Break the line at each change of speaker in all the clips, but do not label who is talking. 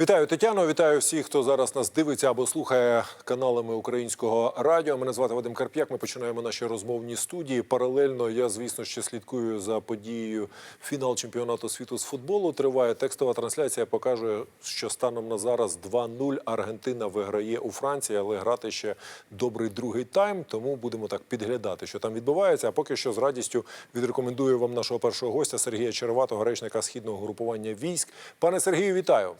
Вітаю Тетяно, вітаю всіх, хто зараз нас дивиться або слухає каналами українського радіо. Мене звати Вадим Карп'як. Ми починаємо наші розмовні студії. Паралельно я, звісно, ще слідкую за подією фінал чемпіонату світу з футболу. Триває текстова трансляція. Покаже, що станом на зараз 2-0 Аргентина виграє у Франції, але грати ще добрий другий тайм. Тому будемо так підглядати, що там відбувається. А поки що з радістю відрекомендую вам нашого першого гостя Сергія Череватого, речника східного групування військ. Пане Сергію, вітаю.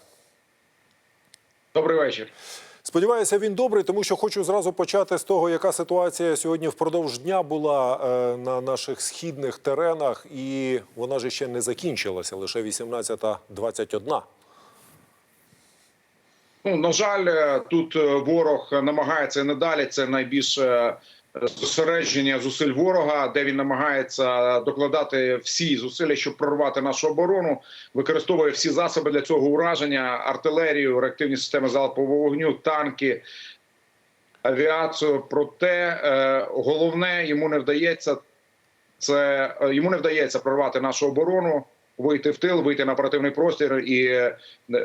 Добрий вечір.
Сподіваюся, він добрий, тому що хочу зразу почати з того, яка ситуація сьогодні впродовж дня була е, на наших східних теренах, і вона ж ще не закінчилася, лише 18.21.
Ну на жаль, е, тут е, ворог намагається надалі. Це найбільше зосередження зусиль ворога, де він намагається докладати всі зусилля, щоб прорвати нашу оборону, використовує всі засоби для цього ураження: артилерію, реактивні системи залпового вогню, танки, авіацію. Проте е, головне йому не вдається це е, йому не вдається прорвати нашу оборону. Вийти в тил, вийти на оперативний простір і е,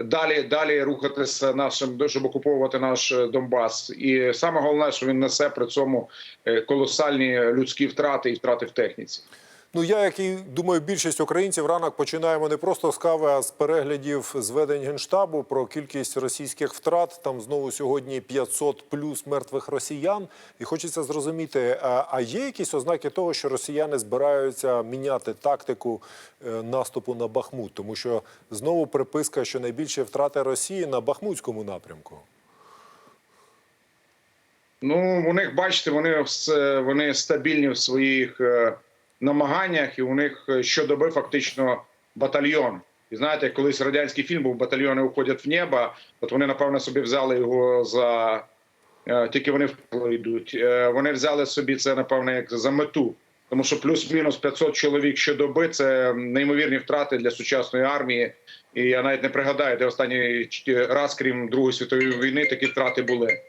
далі далі рухатися нашим, щоб окуповувати наш е, Донбас. І саме головне, що він несе при цьому е, колосальні людські втрати і втрати в техніці.
Ну, я, як і думаю, більшість українців ранок починаємо не просто з кави, а з переглядів зведень генштабу про кількість російських втрат. Там знову сьогодні 500 плюс мертвих росіян. І хочеться зрозуміти, а, є якісь ознаки того, що росіяни збираються міняти тактику е, наступу на Бахмут, тому що знову приписка, що найбільші втрати Росії на Бахмутському напрямку.
Ну у них бачите, вони вони стабільні в своїх е, намаганнях, і у них е, щодоби фактично батальйон. І знаєте, колись радянський фільм був батальйони уходять в небо. От вони напевно собі взяли його за е, тільки вони йдуть. Е, Вони взяли собі це напевно як за мету. Тому що плюс-мінус 500 чоловік щодоби це неймовірні втрати для сучасної армії. І я навіть не пригадаю, де останній раз, крім Другої світової війни, такі втрати були.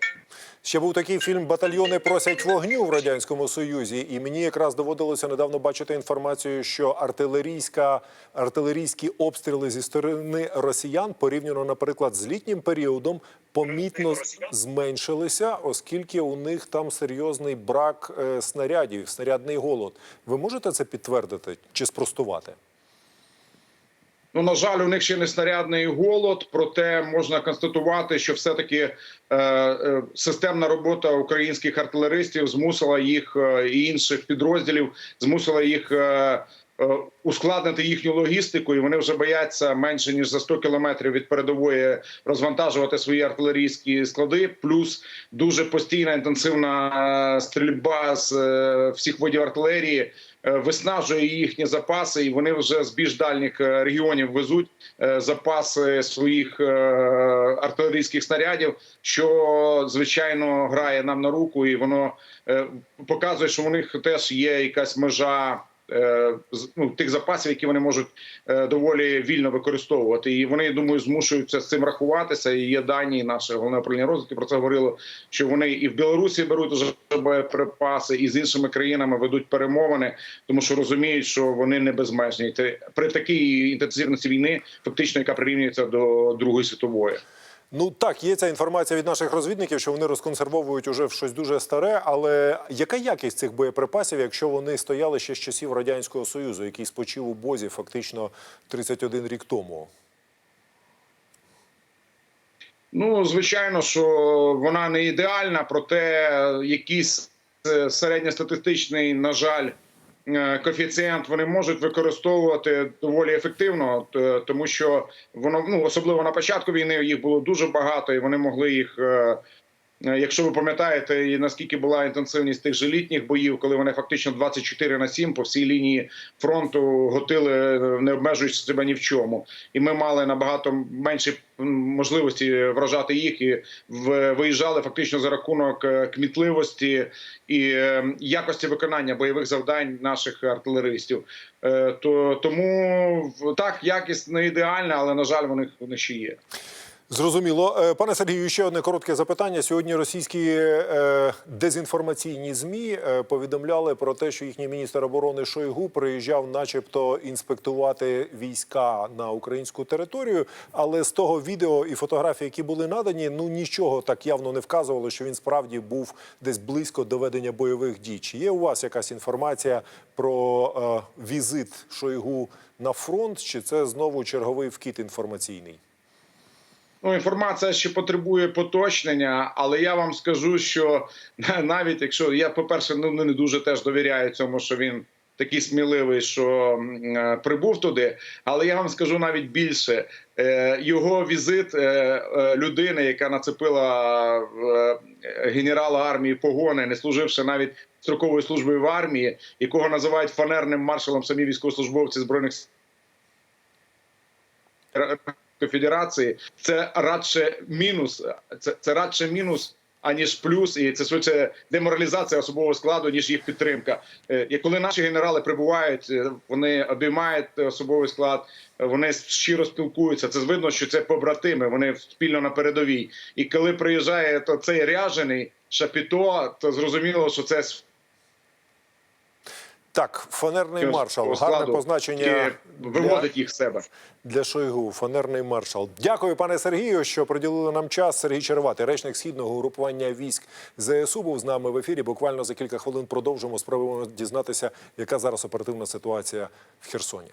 Ще був такий фільм Батальйони просять вогню в радянському союзі, і мені якраз доводилося недавно бачити інформацію, що артилерійська артилерійські обстріли зі сторони росіян порівняно, наприклад, з літнім періодом, помітно зменшилися, оскільки у них там серйозний брак е, снарядів, снарядний голод. Ви можете це підтвердити чи спростувати?
Ну на жаль, у них ще не снарядний голод, проте можна констатувати, що все таки е, е, системна робота українських артилеристів змусила їх е, і інших підрозділів, змусила їх. Е, е, Ускладнити їхню логістику, і вони вже бояться менше ніж за 100 кілометрів від передової розвантажувати свої артилерійські склади. Плюс дуже постійна інтенсивна е, стрільба з всіх видів артилерії виснажує їхні запаси, і вони вже з більш дальніх е, регіонів везуть е, запаси своїх е, артилерійських снарядів, що звичайно грає нам на руку, і воно е, показує, що у них теж є якась межа. Е, Ну, тих запасів, які вони можуть е, доволі вільно використовувати, і вони думаю, змушуються з цим рахуватися. І є дані наше головне управління розвитку про це говорило. Що вони і в Білорусі беруть уже боєприпаси, і з іншими країнами ведуть перемовини, тому що розуміють, що вони не безмежні. При такій інтенсивності війни, фактично, яка прирівнюється до Другої світової.
Ну так, є ця інформація від наших розвідників, що вони розконсервовують уже щось дуже старе. Але яка якість цих боєприпасів, якщо вони стояли ще з часів радянського союзу, який спочив у бозі фактично 31 рік тому?
Ну, звичайно, що вона не ідеальна, проте якийсь е, середньостатистичний, на жаль, коефіцієнт вони можуть використовувати доволі ефективно, тому що воно ну особливо на початку війни їх було дуже багато, і вони могли їх. Е, Якщо ви пам'ятаєте, і наскільки була інтенсивність тих же літніх боїв, коли вони фактично 24 на 7 по всій лінії фронту готили, е, не обмежуючи себе ні в чому, і ми мали набагато менші можливості вражати їх і виїжджали фактично за рахунок е, кмітливості і е, якості виконання бойових завдань наших артилеристів. То тому так якість не ідеальна, але на жаль, вони ще є.
Зрозуміло, Е, пане Сергію, ще одне коротке запитання. Сьогодні російські е, дезінформаційні змі е, повідомляли про те, що їхній міністр оборони Шойгу приїжджав, начебто, інспектувати війська на українську територію. Але з того відео і фотографій, які були надані, ну нічого так явно не вказувало, що він справді був десь близько до ведення бойових дій. Чи є у вас якась інформація про е, візит Шойгу на фронт? Чи це знову черговий вкид інформаційний?
Ну, інформація ще потребує поточнення, але я вам скажу, що навіть якщо я, по-перше, ну не дуже теж довіряю цьому, що він такий сміливий, що е, прибув туди. Але я вам скажу навіть більше: Е, його візит е, людини, яка нацепила генерала армії погони, не служивши навіть строковою службою в армії, якого називають фанерним маршалом самі військовослужбовці збройних сил Федерації, це радше мінус. Це, це радше мінус. Аніж плюс, і це швидше деморалізація особового складу, ніж їх підтримка. Е, І коли наші генерали прибувають, е, вони обіймають особовий склад, е, вони щиро спілкуються. Це видно, що це побратими. Вони спільно на передовій. І коли приїжджає то цей ряжений шапіто, то зрозуміло, що це
Так, фанерний маршал. Гарне позначення
виводить їх з себе.
для Шойгу. Фанерний маршал. Дякую, пане Сергію, що приділили нам час. Сергій Черватий, речник східного групування військ ЗСУ, був з нами в ефірі. Буквально за кілька хвилин продовжимо. Спробуємо дізнатися, яка зараз оперативна ситуація в Херсоні.